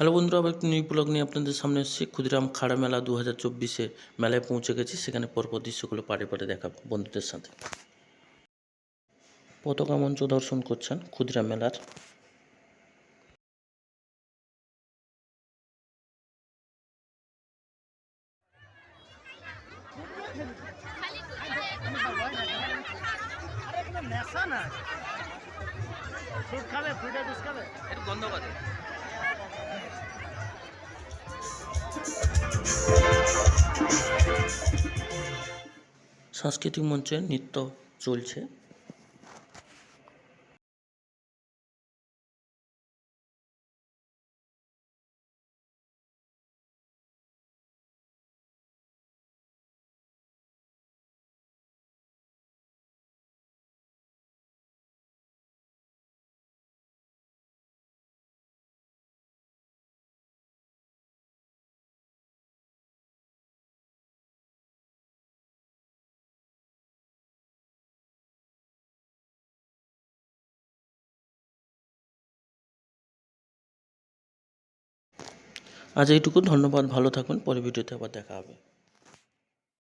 Hello বন্ধুরা আবার একটি নিউ ব্লগ নিয়ে আপনাদের সামনে এসেছি। ক্ষুদিরাম খাড়া মেলা দু হাজার চব্বিশে মেলায় পৌঁছে গেছি। সেখানে পরপর দৃশ্যগুলো পাড়ে পাড়ে দেখাবো বন্ধুদের সাথে। পতাকা মঞ্চ দর্শন করছেন ক্ষুদিরাম মেলার। নেশা না একটু গন্ধ করে। সাংস্কৃতিক মঞ্চে নৃত্য চলছে। আজ এইটুকু ধন্যবাদ ভালো থাকুন পরে ভিডিওতে আবার দেখা হবে।